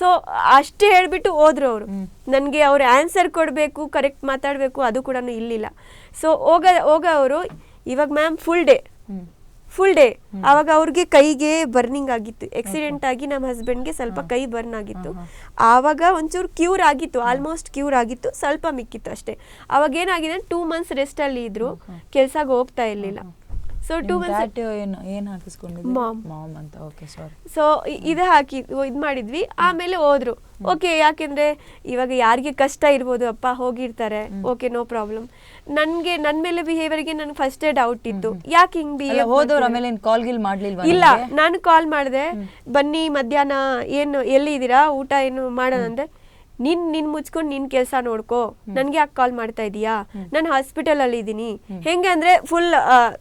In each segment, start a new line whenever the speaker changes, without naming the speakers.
So ಅಷ್ಟೇ ಹೇಳ್ಬಿಟ್ಟು ಹೋದ್ರು ಅವರು. ನನಗೆ ಅವ್ರು ಆನ್ಸರ್ ಕೊಡಬೇಕು ಕರೆಕ್ಟ್ ಮಾತಾಡಬೇಕು ಅದು ಕೂಡ ಇಲ್ಲಿಲ್ಲ. ಸೊ ಹೋಗ ಹೋಗ ಅವರು ಇವಾಗ ma'am full day full day ಅವಾಗ ಅವ್ರಿಗೆ ಕೈಗೆ ಬರ್ನಿಂಗ್ ಆಗಿತ್ತು. ಆಕ್ಸಿಡೆಂಟ್ ಆಗಿ ನಮ್ಮ ಹಸ್ಬೆಂಡ್ಗೆ ಸ್ವಲ್ಪ ಕೈ ಬರ್ನ್ ಆಗಿತ್ತು. ಆವಾಗ ಒಂಚೂರು ಕ್ಯೂರ್ ಆಗಿತ್ತು ಆಲ್ಮೋಸ್ಟ್ ಕ್ಯೂರ್ ಆಗಿತ್ತು ಸ್ವಲ್ಪ ಮಿಕ್ಕಿತ್ತು ಅಷ್ಟೇ. ಅವಾಗ ಏನಾಗಿದೆ ಟೂ ಮಂತ್ಸ್ ರೆಸ್ಟ್ ಅಲ್ಲಿ ಇದ್ರು. ಕೆಲ್ಸಕ್ಕೆ ಹೋಗ್ತಾ ಇರ್ಲಿಲ್ಲ. ಸೊ ಟು ಮಂತ್ಸ್
ಏನು ಮಾಮ್ ಅಂತ ಓಕೆ ಸಾರಿ
ಸೊ ಇದು ಹಾಕಿ ಇದು ಮಾಡಿದ್ವಿ. ಆಮೇಲೆ ಹೋದ್ರು. ಓಕೆ ಯಾಕೆಂದ್ರೆ ಇವಾಗ ಯಾರಿಗೆ ಕಷ್ಟ ಇರ್ಬೋದು ಅಪ್ಪ ಹೋಗಿರ್ತಾರೆ. ಓಕೆ ನೋ ಪ್ರಾಬ್ಲಮ್ ನನ್ಗೆ ನನ್ ಮೇಲೆ ಬಿಹೇವಿಯರ್ಗೆ ನನ್ಗೆ ಫಸ್ಟೇ ಡೌಟ್ ಇತ್ತು. ಯಾಕೆ ಹಿಂಗ್
ಬಿ
ಬಿಹೇವ್
ಹೋದವ್ರು ಆಮೇಲೆ ಕಾಲ್ ಗಿಲ್ ಮಾಡ್ಲಿಲ್ವಾ
ಇಲ್ಲ? ನಾನು ಕಾಲ್ ಮಾಡಿದೆ. ಬನ್ನಿ ಮಧ್ಯಾಹ್ನ ಏನು ಎಲ್ಲಿ ಇದ್ದೀರಾ ಊಟ ಏನು ಮಾಡೋಣ ಅಂದ್ರೆ ನೀನ್ ನಿನ್ ಮುಚ್ಕೊಂಡು ನಿನ್ ಕೆಲಸ ನೋಡ್ಕೋ. ನನ್ಗೆ ಯಾಕೆ ಕಾಲ್ ಮಾಡ್ತಾ ಇದೀಯಾ? ನಾನು ಹಾಸ್ಪಿಟಲ್ ಅಲ್ಲಿ ಇದೀನಿ ಹೆಂಗೆ ಅಂದ್ರೆ ಫುಲ್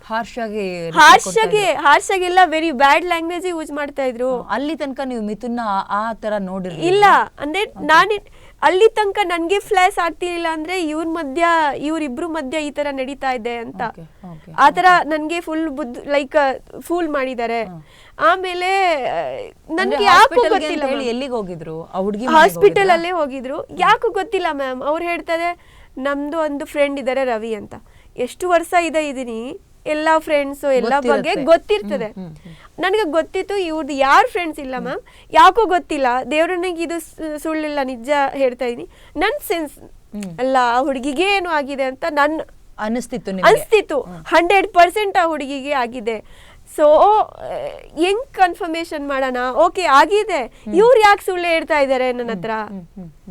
ಹಾರ್ಶ್ ಆಗಿ ಹಾರ್ಶ್
ಹಾರ್ಷಾಗಿ ಹಾರ್ಷಾಗೆಲ್ಲ ವೆರಿ ಬ್ಯಾಡ್ ಲ್ಯಾಂಗ್ವೇಜ್ ಯೂಸ್ ಮಾಡ್ತಾ ಇದ್ರು.
ಅಲ್ಲಿ ತನಕ ನೀವು ಮಿಥುನ್ ಆ- ಆ ತರ ನೋಡಿರಿ
ಇಲ್ಲ ಅಂದ್ರೆ ನಾನು ಅಲ್ಲಿ ತನಕ ನನ್ಗೆ ಫ್ಲ್ಯಾಶ್ ಆಗ್ತಿರ್ಲಿಲ್ಲ ಅಂದ್ರೆ ಇವ್ರ ಮಧ್ಯ ಇವ್ರಿಬ್ರು ಮಧ್ಯ ಈ ತರ ನಡೀತಾ ಇದೆ ಅಂತ.
ಆತರ okay,
ಆ ತರ ನನ್ಗೆ ಫುಲ್ ಬುದ್ಧ ಲೈಕ್ ಫೂಲ್ ಮಾಡಿದ್ದಾರೆ. ಆಮೇಲೆ ನನ್ಗೆ ಯಾಕೂ ಗೊತ್ತಿಲ್ಲ
ಎಲ್ಲಿಗೆ ಹೋಗಿದ್ರು?
ಹಾಸ್ಪಿಟಲ್ ಅಲ್ಲೇ ಹೋಗಿದ್ರು. ಯಾಕೋ ಗೊತ್ತಿಲ್ಲ ಮ್ಯಾಮ್ ಅವ್ರು ಹೇಳ್ತಾರೆ ನಮ್ದು ಒಂದು ಫ್ರೆಂಡ್ ಇದ್ದಾರೆ ರವಿ ಅಂತ. ಎಷ್ಟು ವರ್ಷ ಇದೆ ಇದೀನಿ. ಎಲ್ಲ ಫ್ರೆಂಡ್ಸ್ ಎಲ್ಲ ಬಗ್ಗೆ ಗೊತ್ತಿರ್ತದೆ. ನನಗೆ ಗೊತ್ತಿತ್ತು ಇವ್ರದ್ದು ಯಾರು ಫ್ರೆಂಡ್ಸ್ ಇಲ್ಲ ಮ್ಯಾಮ್ ಯಾಕೋ ಗೊತ್ತಿಲ್ಲ. ದೇವ್ರನಿಗೆ ಇದು ಸು- ಸುಳ್ಳಿಲ್ಲ ನಿಜ ಹೇಳ್ತಾ ಇದೀನಿ. ನನ್ನ ಸೆನ್ಸ್ ಅಲ್ಲ ಆ ಹುಡುಗಿಗೆ ಏನು ಆಗಿದೆ ಅಂತ ನನ್ನ
ಅನಿಸ್ತಿತ್ತು
ಅನಿಸ್ತಿತ್ತು. ಹಂಡ್ರೆಡ್ ಪರ್ಸೆಂಟ್ ಆ ಹುಡುಗಿಗೆ ಆಗಿದೆ. ಸೊ ಹೆಂಗ್ ಕನ್ಫರ್ಮೇಶನ್ ಮಾಡೋಣ? ಓಕೆ ಆಗಿದೆ. ಇವ್ರು ಯಾಕೆ ಸುಳ್ಳು ಹೇಳ್ತಾ ಇದ್ದಾರೆ ನನ್ನ ಹತ್ರ?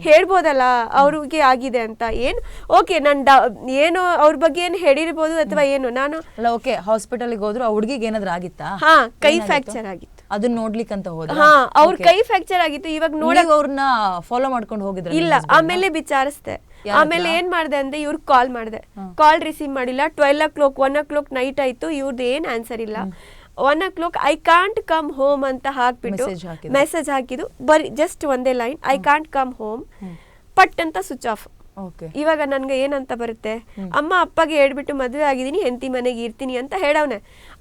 ಹೇಳ್ಬೋದಲ್ಲ ಅವ್ರಿಗೆ ಆಗಿದೆ ಅಂತ. ಏನು? ಓಕೆ ನನ್ ಡಾ ಏನು ಅವ್ರ ಬಗ್ಗೆ ಏನು ಹೇಳಿರ್ಬೋದು ಅಥವಾ ಏನು? ನಾನು
ಅಲ್ಲ ಓಕೆ ಹಾಸ್ಪಿಟಲ್ಗೆ ಹೋದ್ರು ಆ ಹುಡುಗಿಗೆ ಏನಾದ್ರೂ ಆಗಿತ್ತಾ?
ಹಾ ಕೈ
ಫ್ಯಾಕ್ಚರ್
ಫ್ರಾಕ್ಚರ್ ಆಗಿತ್ತು.
ಅದನ್ನ ನೋಡ್ಲಿಕ್ಕಂತ ಹೋದ.
ಹಾ ಅವ್ರ ಕೈ ಫ್ರಾಕ್ಚರ್ ಆಗಿತ್ತು. ಇವಾಗ ನೋಡಿ
ಅವ್ರನ್ನ ಫಾಲೋ ಮಾಡ್ಕೊಂಡು ಹೋಗಿದ್ರು
ಇಲ್ಲ ಆಮೇಲೆ ವಿಚಾರಿಸ್ದೆ. ಆಮೇಲೆ ಏನ್ ಮಾಡ್ದೆ ಅಂದ್ರೆ ಇವ್ರ ಕಾಲ್ ಮಾಡ್ದೆ. ಕಾಲ್ ರಿಸೀವ್ ಮಾಡಿಲ್ಲ. Twelve o'clock one o'clock night ಆಯ್ತು. ಇವ್ರದ್ದು ಏನ್ ಆನ್ಸರ್ ಇಲ್ಲ. One o'clock I can't come home ಅಂತ ಹಾಕ್ಬಿಟ್ಟು ಮೆಸೇಜ್ ಹಾಕಿದ್ದು. ಬರೀ ಜಸ್ಟ್ ಒಂದೇ line I can't come home. ಪಟ್ ಅಂತ ಸ್ವಿಚ್ ಆಫ್ ಇವಾಗ ನನ್ಗೆ ಏನಂತ ಬರುತ್ತೆ? ಅಮ್ಮ ಅಪ್ಪಗೆ ಹೇಳ್ಬಿಟ್ಟು ಮದುವೆ ಆಗಿದ್ದೀನಿ ಹೆಂಡತಿ ಮನೆಗೆ ಇರ್ತೀನಿ ಅಂತ ಹೇಳವ್ನೆ.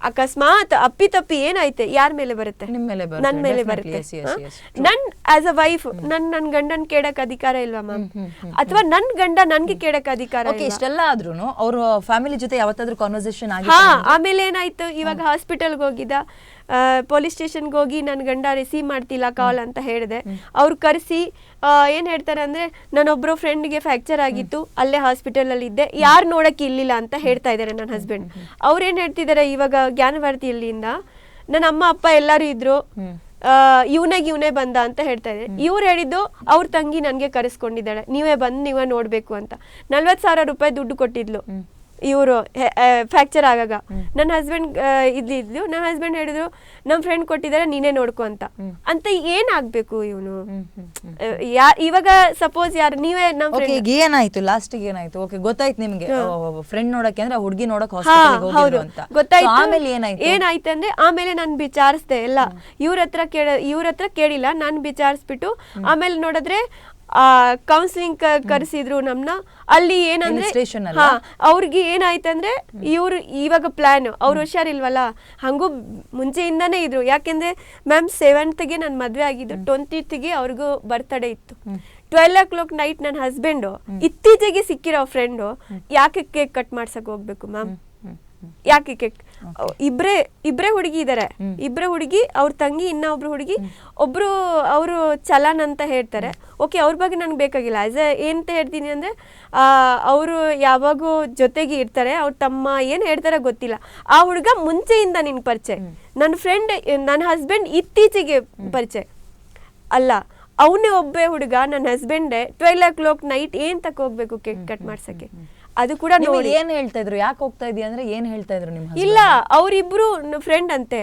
ಅಕಸ್ಮಾತ್ ಅಪ್ಪಿ ತಪ್ಪಿ ಏನಾಯ್ತೆ? ಯಾರ ಮೇಲೆ ಬರುತ್ತೆ?
ನಿಮ್ ಮೇಲೆ ಬರುತ್ತೆ,
ನನ್ ಮೇಲೆ ಬರುತ್ತೆ. ನನ್ ಆಸ್ ಅ ವೈಫ್ ನನ್ ನನ್ ಗಂಡನ್ ಕೇಳಕ್ ಅಧಿಕಾರ ಇಲ್ವಾ ಮ್ಯಾಮ್ ಅಥವಾ ನನ್ ಗಂಡ ನನ್ಗೆ ಕೇಳಕ್ ಅಧಿಕಾರ
ಇಷ್ಟೆಲ್ಲ ಆದ್ರೂನು ಅವ್ರ ಫ್ಯಾಮಿಲಿ ಜೊತೆ ಯಾವತ್ತಾದ್ರೂ ಕಾನ್ವರ್ಸೇಷನ್ ಆಗಿ
ಆಮೇಲೆ ಏನಾಯ್ತು? ಇವಾಗ ಹಾಸ್ಪಿಟಲ್ಗೆ ಹೋಗಿದ್ದ. ಪೊಲೀಸ್ ಸ್ಟೇಷನ್ಗೆ ಹೋಗಿ ನನ್ನ ಗಂಡ ರಿಸೀವ್ ಮಾಡ್ತಿಲ್ಲ ಕಾಲ್ ಅಂತ ಹೇಳಿದೆ. ಅವ್ರು ಕರೆಸಿ ಏನು ಹೇಳ್ತಾರೆ ಅಂದ್ರೆ ಫ್ರೆಂಡ್ ಫ್ರೆಂಡ್ಗೆ ಫ್ಯಾಕ್ಚರ್ ಆಗಿತ್ತು ಅಲ್ಲೇ ಹಾಸ್ಪಿಟಲಲ್ಲಿ ಇದ್ದೆ. ಯಾರು ನೋಡಕ್ ಇಲ್ಲಿಲ್ಲ ಅಂತ ಹೇಳ್ತಾ ಇದ್ದಾರೆ ನನ್ನ ಹಸ್ಬೆಂಡ್ ಅವ್ರೇನು ಏನ್ ಹೇಳ್ತಿದ್ದಾರೆ ಇವಾಗ ಜ್ಞಾನಭಾರತಿಯಲ್ಲಿಂದ ನನ್ನ ಅಮ್ಮ ಅಪ್ಪ ಎಲ್ಲರೂ ಇದ್ರು ಇವನಾಗ ಇವನೇ ಬಂದ ಅಂತ ಹೇಳ್ತಾ ಇದ್ದಾರೆ ಇವ್ರು ಹೇಳಿದ್ದು ಅವ್ರ ತಂಗಿ ನನಗೆ ಕರೆಸ್ಕೊಂಡಿದ್ದಾಳೆ. ನೀವೇ ಬಂದು ನೀವೇ ನೋಡಬೇಕು ಅಂತ. ನಲ್ವತ್ ಸಾವಿರ ರೂಪಾಯಿ ದುಡ್ಡು ಕೊಟ್ಟಿದ್ಲು. ಇವರು ಫ್ಯಾಕ್ಚರ್ ಆಗಾಗ. ನನ್ನ ಹಸ್ಬೆಂಡ್ ಇದ್ಲಿದ್ಲು ನನ್ನ ಹಸ್ಬೆಂಡ್ ಹೇಳಿದ್ರು ನಮ್ಮ ಫ್ರೆಂಡ್ ಕೊಟ್ಟಿದ್ದಾರೆ ನೀನೇ ನೋಡ್ಕೊ ಅಂತ. ಅಂತ ಏನಾಗ್ಬೇಕು ಇವನು? ಇವಾಗ ಸಪೋಸ್ ಯಾರು ನೀವೇ ನಮ್ಮ
ಈಗ ಏನಾಯ್ತು? ಲಾಸ್ಟ್ ಏನಾಯ್ತು? ಓಕೆ ಗೊತ್ತಾಯ್ತು ನಿಮ್ಗೆ. ಫ್ರೆಂಡ್ ನೋಡಕ್ಕೆ ಅಂದ್ರೆ ಹುಡುಗಿ ನೋಡಕ್
ಹೌದು. ಗೊತ್ತಾಯ್ತು.
ಆಮೇಲೆ ಏನಾಯ್ತು?
ಏನಾಯ್ತು ಅಂದ್ರೆ ಆಮೇಲೆ ನಾನು ವಿಚಾರಿಸ್ದೆ ಎಲ್ಲ. ಇವ್ರ ಹತ್ರ ಕೇಳ ಇವ್ರ ಹತ್ರ ಕೇಳಿಲ್ಲ ನಾನು ವಿಚಾರಿಸ್ಬಿಟ್ಟು ಆಮೇಲೆ ನೋಡಿದ್ರೆ ಕೌನ್ಸಿಲಿಂಗ್ ಕರೆಸಿದ್ರು ನಮ್ನ ಅಲ್ಲಿ ಏನಂದ್ರೆ ಅವ್ರಿಗೆ ಏನಾಯ್ತಂದ್ರೆ ಇವ್ರು ಇವಾಗ ಪ್ಲಾನ್ ಅವ್ರು ಹುಷಾರಿಲ್ವಲ್ಲ ಹಂಗೂ ಮುಂಚೆಯಿಂದಾನೇ ಇದ್ರು. ಯಾಕೆಂದ್ರೆ ಮ್ಯಾಮ್ ಸೆವೆಂತ್ಗೆ ನನ್ನ ಮದ್ವೆ ಆಗಿದ್ದು ಟ್ವೆಂಟಿತ್ಗೆ ಅವ್ರಿಗೂ ಬರ್ತಡೇ ಇತ್ತು. ಟ್ವೆಲ್ ಓ ಕ್ಲಾಕ್ ನೈಟ್ ನನ್ನ ಹಸ್ಬೆಂಡು ಇತ್ತೀಚೆಗೆ ಸಿಕ್ಕಿರೋ ಫ್ರೆಂಡು ಯಾಕೆ ಕೇಕ್ ಕಟ್ ಮಾಡ್ಸಕ್ ಹೋಗ್ಬೇಕು ಮ್ಯಾಮ್ ಯಾಕೆ ಕೇಕ್ ಇಬ್ರೇ ಇಬ್ರೇ ಹುಡುಗಿ ಇದಾರೆ. ಇಬ್ರೇ ಹುಡುಗಿ ಅವ್ರ ತಂಗಿ ಇನ್ನ ಒಬ್ರು ಹುಡುಗಿ ಒಬ್ರು ಅವರು ಚಲನ್ ಅಂತ ಹೇಳ್ತಾರೆ. ಓಕೆ ಅವ್ರ ಬಗ್ಗೆ ನನ್ಗೆ ಬೇಕಾಗಿಲ್ಲ. ಆಸ್ ಎ ಏನಂತ ಹೇಳ್ತೀನಿ ಅಂದ್ರೆ ಅವರು ಯಾವಾಗೂ ಜೊತೆಗೆ ಇರ್ತಾರೆ. ಅವ್ರ ತಮ್ಮ ಏನ್ ಹೇಳ್ತಾರೆ ಗೊತ್ತಿಲ್ಲ. ಆ ಹುಡುಗ ಮುಂಚೆಯಿಂದ ನಿನ್ ಪರಿಚಯ. ನನ್ನ ಫ್ರೆಂಡ್ ನನ್ನ ಹಸ್ಬೆಂಡ್ ಇತ್ತೀಚೆಗೆ ಪರಿಚಯ. ಅಲ್ಲ ಅವನೇ ಒಬ್ಬೇ ಹುಡುಗ ನನ್ನ ಹಸ್ಬೆಂಡೇ ಟ್ವೆಲ್ ಓ ಕ್ಲಾಕ್ ನೈಟ್ ಏನ್ ತಕ ಹೋಗ್ಬೇಕು ಕೇಕ್ ಕಟ್ ಮಾಡ್ಸಕ್ಕೆ? ಅದು ಕೂಡ ನೋಡಿ.
ಏನ್ ಹೇಳ್ತಾ ಇದ್ರು? ಯಾಕೆ ಹೋಗ್ತಾ ಇದೀಯ ಅಂದ್ರೆ ಏನ್ ಹೇಳ್ತಾ ಇದ್ರು ನಿಮ್ಮ
ಇಲ್ಲ ಅವರಿಬ್ರು ಫ್ರೆಂಡ್ ಅಂತೆ.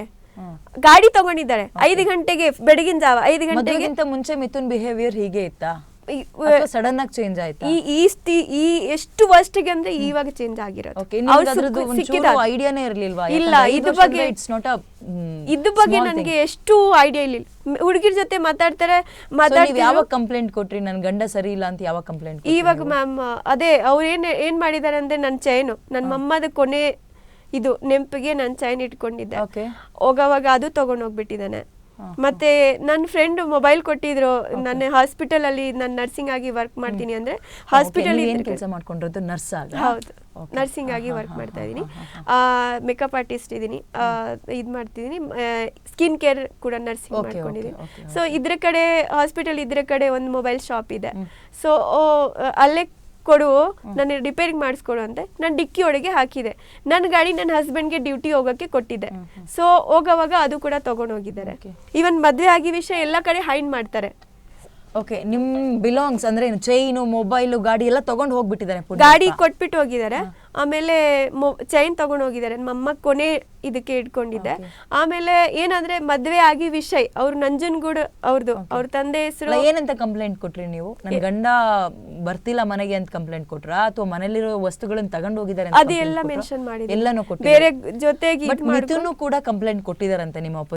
ಗಾಡಿ ತಗೊಂಡಿದ್ದಾರೆ. ಐದು ಗಂಟೆಗೆ ಬೆಳಗಿನ ಜಾವ ಐದು
ಗಂಟೆಗಿಂತ ಮುಂಚೆ ಮಿಥುನ್ ಬಿಹೇವಿಯರ್ ಹೀಗೆ ಇತ್ತಾ? ಸಡನ್ ಆಗಿ ಚೇಂಜ್ ಆಯ್ತು?
ಈ ಈ ಸ್ತಿ- ಈ ಎಷ್ಟು ವರ್ಷಗೆ ಅಂದ್ರೆ ಇವಾಗ ಚೇಂಜ್ ಆಗಿರೋದು.
ಐಡಿಯಾನೇ ಇರ್ಲಿಲ್ವಾ?
ಇಲ್ಲ ಇದ್ರ ಬಗ್ಗೆ
ಇಟ್ಸ್ ನಾಟ್ ಅ
ಇದ್ರ ಬಗ್ಗೆ ನನಗೆ ಎಷ್ಟು ಐಡಿಯಾ ಇಲ್ಲ ಹುಡುಗಿರ್ ಜೊತೆ ಮಾತಾಡ್ತಾರೆ ಮಾತಾಡ್ತಾರೆ
ಯಾವಾಗ ಕಂಪ್ಲೇಂಟ್ ಕೊಟ್ರಿ? ನನ್ ಗಂಡ ಸರಿ ಇಲ್ಲ ಅಂತ ಯಾವಾಗ ಕಂಪ್ಲೇಂಟ್
ಇವಾಗ ಮ್ಯಾಮ್ ಅದೇ ಅವ್ರು ಏನ್ ಏನ್ ಮಾಡಿದಾರೆ ಅಂದ್ರೆ ನನ್ನ ಚೈನು ನನ್ನ ಮಮ್ಮದ ಕೊನೆ ಇದು ನೆಂಪಿಗೆ ನಾನು ಚೈನ್ ಇಟ್ಕೊಂಡಿದ್ದೆ. ಹೋಗವಾಗ ಅದು ತಗೊಂಡ್ ಹೋಗ್ಬಿಟ್ಟಿದ್ದಾನೆ. ಮತ್ತೆ ನನ್ನ ಫ್ರೆಂಡ್ ಮೊಬೈಲ್ ಕೊಟ್ಟಿದ್ರು. ನನ್ನ ಹಾಸ್ಪಿಟಲ್ ಅಲ್ಲಿ ನಾನು ನರ್ಸಿಂಗ್ ಆಗಿ ವರ್ಕ್ ಮಾಡ್ತೀನಿ ಅಂದ್ರೆ ಹಾಸ್ಪಿಟಲ್
ಕೆಲಸ ಮಾಡ್ಕೊಂಡಿರೋದು? ನರ್ಸ್ ಆಗ
ಹೌದು. ನರ್ಸಿಂಗ್ ಆಗಿ ವರ್ಕ್ ಮಾಡ್ತಾ ಇದ್ದೀನಿ ಮೇಕಪ್ ಆರ್ಟಿಸ್ಟ್ ಇದ್ದೀನಿ ಇದು ಮಾಡ್ತಿದ್ದೀನಿ ಸ್ಕಿನ್ ಕೇರ್ ಕೂಡ ನರ್ಸಿಂಗ್ ಮಾಡ್ಕೊಂಡಿದ್ದೀನಿ ಸೊ ಇದ್ರ ಕಡೆ ಹಾಸ್ಪಿಟಲ್ ಇದ್ರ ಕಡೆ ಒಂದು ಮೊಬೈಲ್ ಶಾಪ್ ಇದೆ. ಸೊ ಅಲ್ಲೇ ಕೊಡು ನಾನು ರಿಪೇರಿಂಗ್ ಮಾಡಿಸ್ಕೊಡು ಅಂತ. ನಾನು ಡಿಕ್ಕಿ ಒಳಗೆ ಹಾಕಿದೆ. ನನ್ನ ಗಾಡಿ ನನ್ನ ಹಸ್ಬೆಂಡ್ಗೆ ಡ್ಯೂಟಿ ಹೋಗೋಕ್ಕೆ ಕೊಟ್ಟಿದ್ದೆ ಸೊ ಹೋಗೋವಾಗ ಅದು ಕೂಡ
ತೊಗೊಂಡೋಗಿದ್ದಾರೆ.
ಈವನ್ ಮದುವೆ ಆಗಿ ವಿಷಯ ಎಲ್ಲ ಕಡೆ ಹೈಂಡ್ ಮಾಡ್ತಾರೆ.
ಓಕೆ ನಿಮ್ ಬಿಲಾಂಗ್ಸ್ ಅಂದ್ರೆ ಏನು? ಚೈನು ಮೊಬೈಲು ಗಾಡಿ ಎಲ್ಲ ತಗೊಂಡು ಹೋಗ್ಬಿಟ್ಟಿದ್ದಾರೆ.
ಗಾಡಿ ಕೊಟ್ಬಿಟ್ಟು ಹೋಗಿದ್ದಾರೆ. ಆಮೇಲೆ ಚೈನ್ ತಗೊಂಡು ಹೋಗಿದ್ದಾರೆ. ನಮ್ಮ ಕೊನೆ ಇದಕ್ಕೆ ಇಟ್ಕೊಂಡಿದ್ದೆ. ಆಮೇಲೆ ಏನಂದ್ರೆ ಮದ್ವೆ ಆಗಿ ವಿಷಯ್ ಅವ್ರು ನಂಜನ್ಗೂಡ್ ಅವ್ರದ್ದು ಅವ್ರ ತಂದೆ ಹೆಸರು
ಏನಂತ ಕಂಪ್ಲೇಂಟ್ ಕೊಟ್ರಿ ನೀವು? ನನ್ನ ಗಂಡ ಬರ್ತಿಲ್ಲ ಮನೆಗೆ ಅಂತ ಕಂಪ್ಲೇಂಟ್ ಕೊಟ್ರ? ಅಥವಾ ಮನೇಲಿರೋ ವಸ್ತುಗಳನ್ನ ತಗೊಂಡು ಹೋಗಿದ್ದಾರೆ ಅಂತ
ಅದು
complaint
ಎಲ್ಲ
ಕೊಟ್ರಾ?
ಮೆನ್ಷನ್ ಮಾಡಿದ್ರು
ಎಲ್ಲಾನು ಕೊಟ್ಟು
ಬೇರೆ ಜೊತೆಗೆ
ಮಿಥುನು ಕೂಡ ಕಂಪ್ಲೇಂಟ್ ಕೊಟ್ಟಿದಾರಂತೆ ನಿಮ್ಮ